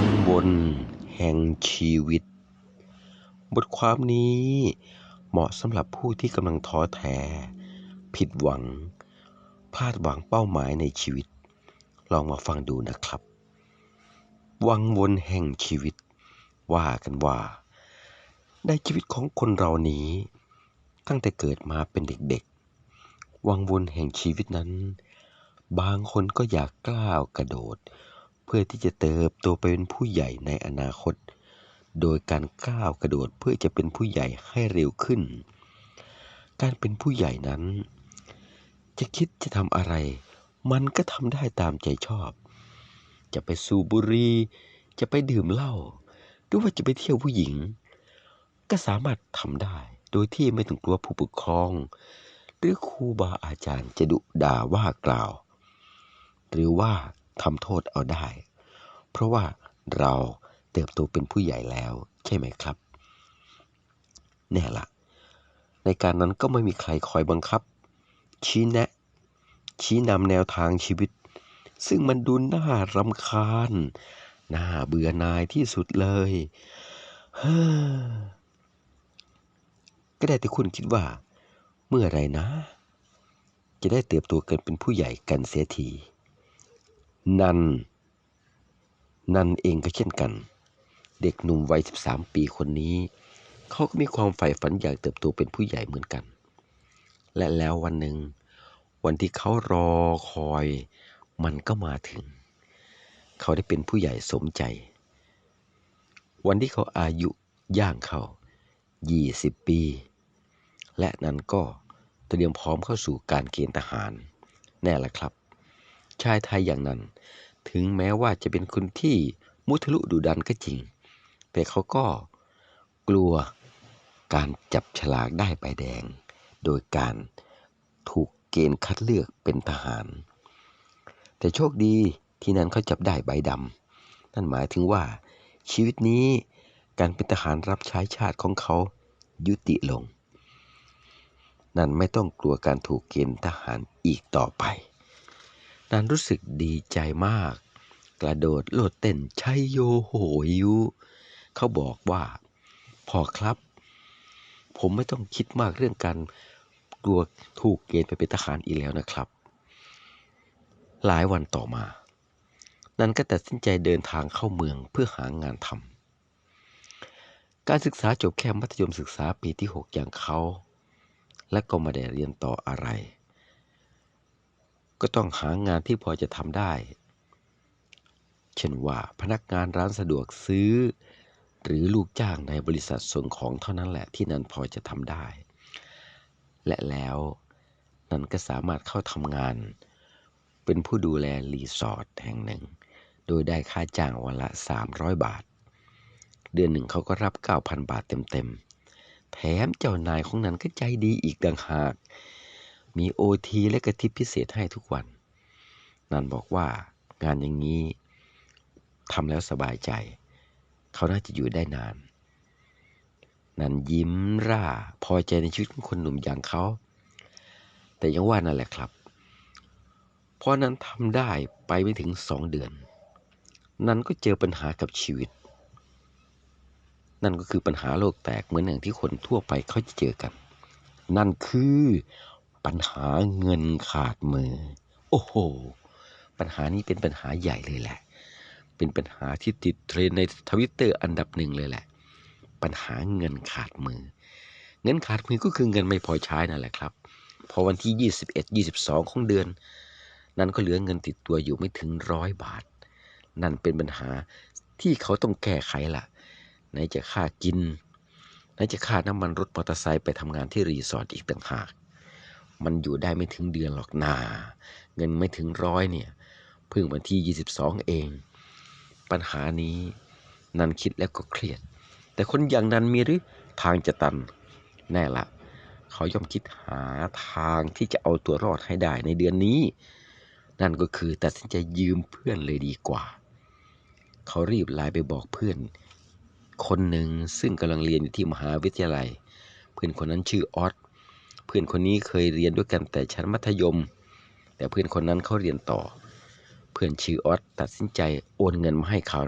วังวนแห่งชีวิต บทความนี้เหมาะสำหรับผู้ที่กำลังท้อแท้ ผิดหวัง พลาดหวังเป้าหมายในชีวิต ลองมาฟังดูนะครับ วังวนแห่งชีวิต ว่ากันว่า ในชีวิตของคนเรานี้ ตั้งแต่เกิดมาเป็นเด็กๆ วังวนแห่งชีวิตนั้น บางคนก็อยากกล้าวกระโดด พื่อที่จะเติบโตไปเป็นผู้ใหญ่ในอนาคต โดยการก้าวกระโดดเพื่อจะเป็นผู้ใหญ่ให้เร็วขึ้น การเป็นผู้ใหญ่นั้น จะคิดจะทำอะไร มันก็ทำได้ตามใจชอบ จะไปสูบบุหรี่จะไปดื่มเหล้าหรือว่าจะไปเที่ยวผู้หญิง ก็สามารถทำได้ โดยที่ไม่ต้องกลัวผู้ปกครอง หรือครูบาอาจารย์จะดุด่าว่ากล่าว หรือว่า ทำโทษเอาได้ เพราะว่าเราเติบโตเป็นผู้ใหญ่แล้วใช่ไหมครับ แน่ละในการนั้นก็ไม่มีใครคอยบังคับ ชี้แนะ ชี้นำแนวทางชีวิต ซึ่งมันดูน่ารำคาญ น่าเบื่อนายที่สุดเลยเก็ได้แต่คุณคิดว่า เมื่อไรนะ จะได้เติบโตเกินเป็นผู้ใหญ่กันเสียที นัน นันเองก็เช่นกัน เด็กหนุ่มวัย 13 ปีคนนี้ เขาก็มีความใฝ่ฝันอยากเติบโตเป็นผู้ใหญ่เหมือนกัน และแล้ววันหนึ่ง วันที่เขารอคอย มันก็มาถึง เขาได้เป็นผู้ใหญ่สมใจ วันที่เขาอายุย่างเข้า 20 ปี และนั้นก็เตรียมพร้อมเข้าสู่การเกณฑ์ทหาร แน่ละครับ ชายไทยอย่างนั้น ถึงแม้ว่าจะเป็นคนที่มุทะลุดุดันก็จริง แต่เขาก็กลัวการจับฉลากได้ใบแดง โดยการถูกเกณฑ์คัดเลือกเป็นทหาร แต่โชคดีที่นั้นเขาจับได้ใบดำนั่นหมายถึงว่าชีวิตนี้การเป็นทหารรับใช้ชาติของเขายุติลง นั่นไม่ต้องกลัวการถูกเกณฑ์ทหารอีกต่อไป นันรู้สึกดีใจมาก กระโดดโลดเต้นชัยโยโหยุเขาบอกว่าพอครับ ผมไม่ต้องคิดมากเรื่องการกลัวถูกเกณฑ์ไปเป็นทหารอีกแล้วนะครับ หลายวันต่อมา นันก็ตัดสินใจเดินทางเข้าเมืองเพื่อหางานทำการศึกษาจบแค่มัธยมศึกษาปีที่ 6 อย่างเขา และก็ไม่ได้เรียนต่ออะไร ก็ต้องหางานที่พอจะทำได้ เช่นว่าพนักงานร้านสะดวกซื้อ หรือลูกจ้างในบริษัทส่งของเท่านั้นแหละที่นันพอจะทำได้ และแล้วนันก็สามารถเข้าทำงาน เป็นผู้ดูแลรีสอร์ทแห่งหนึ่ง โดยได้ค่าจ้างวันละ 300 บาท เดือนหนึ่งเขาก็รับ 9,000 บาทเต็มๆแถมเจ้านายของนันก็ใจดีอีกต่างหาก มีโอทีและกระทิปพิเศษให้ทุกวัน นันบอกว่างานอย่างนี้ทำแล้วสบายใจ เขาน่าจะอยู่ได้นาน นันยิ้มร่า พอใจในชีวิตของคนหนุ่มอย่างเขา แต่ยังว่านั่นแหละครับพอนั้นทำได้ไปไม่ถึงสองเดือน นันก็เจอปัญหากับชีวิต นั่นก็คือปัญหาโลกแตกเหมือนอย่างที่คนทั่วไปเขาจะเจอกัน นั่นคือ ปัญหาเงินขาดมือ โอ้โห ปัญหานี้เป็นปัญหาใหญ่เลยแหละ เป็นปัญหาที่ติดเทรนในทวิตเตอร์อันดับหนึ่งเลยแหละ ปัญหาเงินขาดมือ เงินขาดมือก็คือเงินไม่พอใช้นั่นแหละครับ พอวันที่ 21 22 ของเดือน นั้นก็เหลือเงินติดตัวอยู่ไม่ถึงร้อยบาท นั่นเป็นปัญหาที่เขาต้องแก้ไขล่ะ ไหนจะค่ากิน ไหนจะค่าน้ำมันรถมอเตอร์ไซค์ไปทำงานที่รีสอร์ทอีกต่างหาก มันอยู่ได้ไม่ถึงเดือนหรอกนา เงินไม่ถึงร้อยเนี่ยเพิ่งวันที่ 22 เอง ปัญหานี้นันคิดแล้วก็เครียด แต่คนอย่างนั้นมีหรือทางจะตันแน่ละเขาย่อมคิดหาทางที่จะเอาตัวรอดให้ได้ในเดือนนี้ นั่นก็คือตัดสินใจยืมเพื่อนเลยดีกว่า เขารีบไลน์ไปบอกเพื่อน คนหนึ่งซึ่งกำลังเรียนอยู่ที่มหาวิทยาลัย เพื่อนคนนั้นชื่อออส เพื่อนคนนี้เคยเรียนด้วยกันแต่ชั้นมัธยม แต่เพื่อนคนนั้นเขาเรียนต่อ เพื่อนชื่อออสตัดสินใจโอนเงินมาให้เขา